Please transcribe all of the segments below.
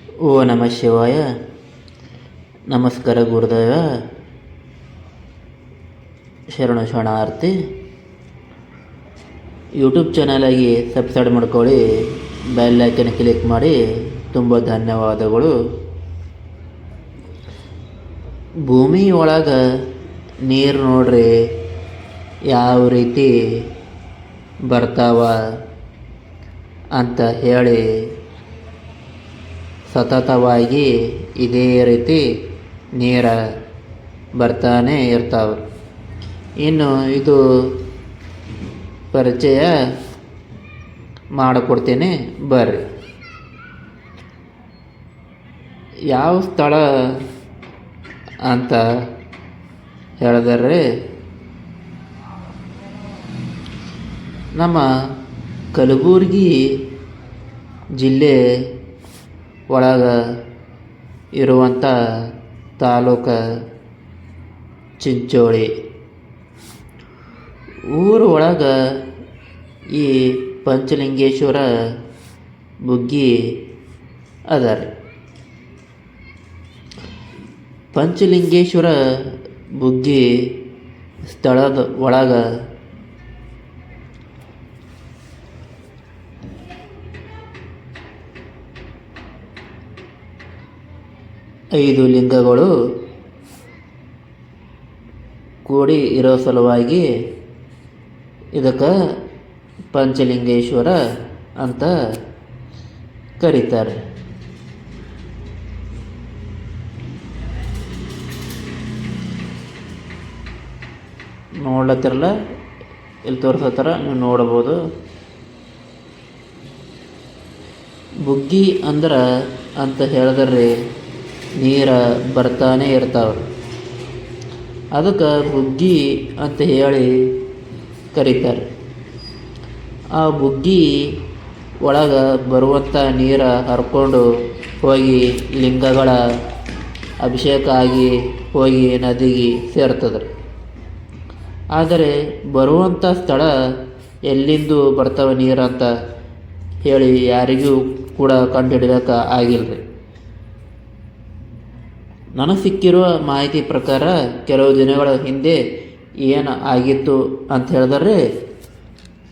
ಓ ನಮ ಶಿವಾಯ. ನಮಸ್ಕಾರ ಗುರುದೇವ. ಶರಣ ಶರಣಾರ್ಥಿ. ಯೂಟ್ಯೂಬ್ ಚಾನಲಾಗಿ ಸಬ್ಸ್ಕ್ರೈಬ್ ಮಾಡ್ಕೊಳ್ಳಿ. ಬೆಲ್ ಐಕನ್ ಕ್ಲಿಕ್ ಮಾಡಿ. ತುಂಬ ಧನ್ಯವಾದಗಳು. ಭೂಮಿ ಒಳಗೆ ನೀರು ನೋಡ್ರಿ, ಯಾವ ರೀತಿ ಬರ್ತಾವ ಅಂತ ಹೇಳಿ. ಸತತವಾಗಿ ಇದೇ ರೀತಿ ನೀರ ಬರ್ತಾನೆ ಇರ್ತಾವೆ. ಇನ್ನು ಇದು ಪರಿಚಯ ಮಾಡಿಕೊಡ್ತೀನಿ ಬರ್ರಿ. ಯಾವ ಸ್ಥಳ ಅಂತ ಹೇಳಿದರೆ ನಮ್ಮ ಕಲಬುರ್ಗಿ ಜಿಲ್ಲೆ ಒಳಗೆ ಇರುವಂಥ ತಾಲೂಕು ಚಿಂಚೋಳಿ. ಊರ ಒಳಗೆ ಈ ಪಂಚಲಿಂಗೇಶ್ವರ ಬುಗ್ಗಿ ಅದ ರೀ ಪಂಚಲಿಂಗೇಶ್ವರ ಬುಗ್ಗಿ ಸ್ಥಳದ ಒಳಗೆ ಐದು ಲಿಂಗಗಳು ಕೂಡಿ ಇರೋ ಸಲುವಾಗಿ ಇದಕ್ಕೆ ಪಂಚಲಿಂಗೇಶ್ವರ ಅಂತ ಕರೀತಾರೆ. ನೋಡ್ಲತ್ತಿರಲ್ಲ? ಇಲ್ಲಿ ತೋರಿಸತ್ತಾರ? ನೀವು ನೋಡ್ಬೋದು. ಬುಗ್ಗಿ ಅಂದ್ರೆ ಅಂತ ಹೇಳಿದ್ರೆ ನೀರು ಬರ್ತಾನೆ ಇರ್ತಾವೆ. ಅದಕ್ಕೆ ಬುಗ್ಗಿ ಅಂತ ಹೇಳಿ ಕರೀತಾರೆ. ಆ ಬುಗ್ಗಿ ಒಳಗೆ ಬರುವಂಥ ನೀರು ಹರ್ಕೊಂಡು ಹೋಗಿ ಲಿಂಗಗಳ ಅಭಿಷೇಕ ಆಗಿ ಹೋಗಿ ನದಿಗೆ ಸೇರ್ತದೆ. ಆದರೆ ಬರುವಂಥ ಸ್ಥಳ ಎಲ್ಲಿಂದು ಬರ್ತವೆ ನೀರು ಅಂತ ಹೇಳಿ ಯಾರಿಗೂ ಕೂಡ ಕಂಡುಹಿಡಿಯೋಕೆ ಆಗಿಲ್ಲ ರೀ ನನಗೆ ಸಿಕ್ಕಿರುವ ಮಾಹಿತಿ ಪ್ರಕಾರ ಕೆಲವು ದಿನಗಳ ಹಿಂದೆ ಏನು ಆಗಿತ್ತು ಅಂತ ಹೇಳಿದ್ರೆ,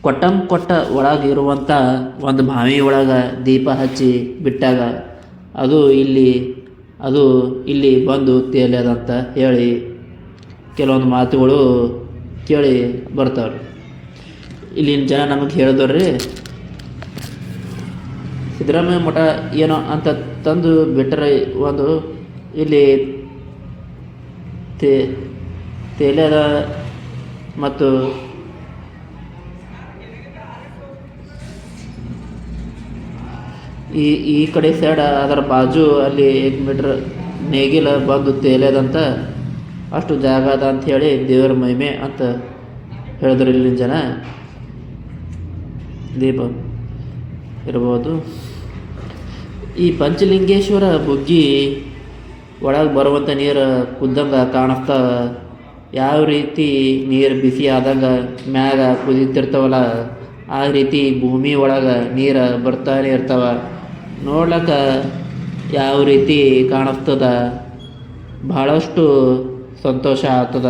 ಕೊಟ್ಟಂ ಕೊಟ್ಟ ಒಳಗಿರುವಂಥ ಒಂದು ಬಾವಿ ಒಳಗೆ ದೀಪ ಹಚ್ಚಿ ಬಿಟ್ಟಾಗ ಅದು ಇಲ್ಲಿ ಅದು ಇಲ್ಲಿ ಬಂದು ತೇಲಿಯದಂತ ಹೇಳಿ ಕೆಲವೊಂದು ಮಾತುಗಳು ಕೇಳಿ ಬರ್ತಾವ್ರಿ ಇಲ್ಲಿನ ಜನ ನಮಗೆ ಹೇಳಿದವ್ರಿ, ಸಿದ್ದರಾಮಯ್ಯ ಮಠ ಏನೋ ಅಂತ ತಂದು ಬಿಟ್ಟರೆ ಒಂದು ಇಲ್ಲಿ ತೇಲದ ಮತ್ತು ಈ ಈ ಕಡೆ ಸೈಡ ಅದರ ಬಾಜು ಅಲ್ಲಿ ಏಕ್ ಮೀಟ್ರ್ ನೇಗಿಲ ಬಂದು ತೇಲೆದಂತ ಅಷ್ಟು ಜಾಗ ಅದ ಹೇಳಿ ದೇವರ ಮಹಿಮೆ ಅಂತ ಹೇಳಿದ್ರು ಇಲ್ಲಿನ ಜನ. ದೀಪ ಇರ್ಬೋದು ಈ ಪಂಚಲಿಂಗೇಶ್ವರ ಬುಗ್ಗಿ ಒಳಗೆ ಬರುವಂಥ ನೀರು ಕುದ್ದಂಗೆ ಕಾಣಿಸ್ತಾ. ಯಾವ ರೀತಿ ನೀರು ಬಿಸಿ ಆದಂಗೆ ಮ್ಯಾಗ ಕುದಿತಿರ್ತಾವಲ್ಲ, ಆ ರೀತಿ ಭೂಮಿ ಒಳಗೆ ನೀರು ಬರ್ತಾನೆ ಇರ್ತಾವ. ನೋಡ್ಲಿಕ್ಕೆ ಯಾವ ರೀತಿ ಕಾಣಿಸ್ತದ? ಭಾಳಷ್ಟು ಸಂತೋಷ ಆಗ್ತದ.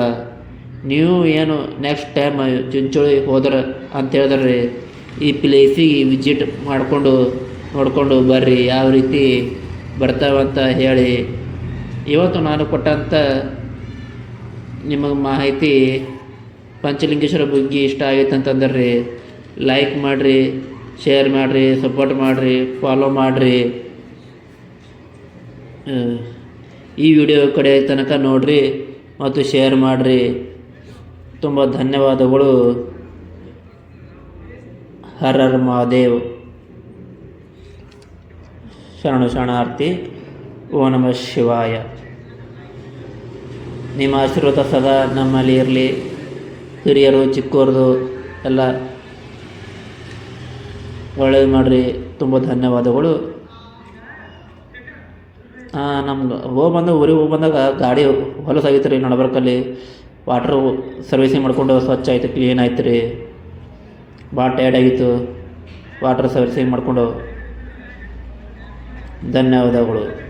ನೀವು ಏನು ನೆಕ್ಸ್ಟ್ ಟೈಮ್ ಚಿಂಚೋಳಿ ಹೋದ್ರೆ ಹೇಳಿದ್ರೆ, ಈ ಪ್ಲೇಸಿಗೆ ವಿಸಿಟ್ ಮಾಡಿಕೊಂಡು, ನೋಡಿಕೊಂಡು ಬರ್ರಿ, ಯಾವ ರೀತಿ ಬರ್ತಾವಂತ ಹೇಳಿ. ಇವತ್ತು ನಾನು ಕೊಟ್ಟಂಥ ನಿಮಗೆ ಮಾಹಿತಿ ಪಂಚಲಿಂಗೇಶ್ವರ ಬಗ್ಗೆ ಇಷ್ಟ ಆಗೈತೆ ಅಂತಂದ್ರೆ ಲೈಕ್ ಮಾಡಿರಿ ಶೇರ್ ಮಾಡಿರಿ ಸಪೋರ್ಟ್ ಮಾಡಿರಿ ಫಾಲೋ ಮಾಡಿರಿ. ಈ ವಿಡಿಯೋ ಕಡೆ ತನಕ ನೋಡಿರಿ ಮತ್ತು ಶೇರ್ ಮಾಡಿರಿ. ತುಂಬ ಧನ್ಯವಾದಗಳು. ಹರ್ ಹರ್ ಮಹಾದೇವ್. ಶರಣು ಶರಣಾರ್ಥಿ. ಓ ನಮಃ ಶಿವಾಯ. ನಿಮ್ಮ ಆಶೀರ್ವಾದ ಸದಾ ನಮ್ಮಲ್ಲಿ ಇರಲಿ. ಹಿರಿಯರು ಚಿಕ್ಕವ್ರದು ಎಲ್ಲ ಒಳ್ಳೇದು ಮಾಡಿರಿ. ತುಂಬ ಧನ್ಯವಾದಗಳು. ನಮ್ಗೆ ಹೋಗಿ ಬಂದಾಗ ಊರಿಗೆ ಹೋಗಿ ಬಂದಾಗ ಗಾಡಿ ಹೊಲಸಾಗಿತ್ತು ರೀ ನಡಬರ್ಕಲ್ಲಿ. ವಾಟ್ರು ಸರ್ವಿಸಿಂಗ್ ಮಾಡಿಕೊಂಡು ಸ್ವಚ್ಛ ಆಯ್ತು ಕ್ಲೀನ್ ಆಯ್ತು ರೀ ಭಾಳ ಟಯರ್ಡ್ ಆಗಿತ್ತು. ವಾಟ್ರ್ ಸರ್ವಿಸಿಂಗ್ ಮಾಡಿಕೊಂಡು. ಧನ್ಯವಾದಗಳು.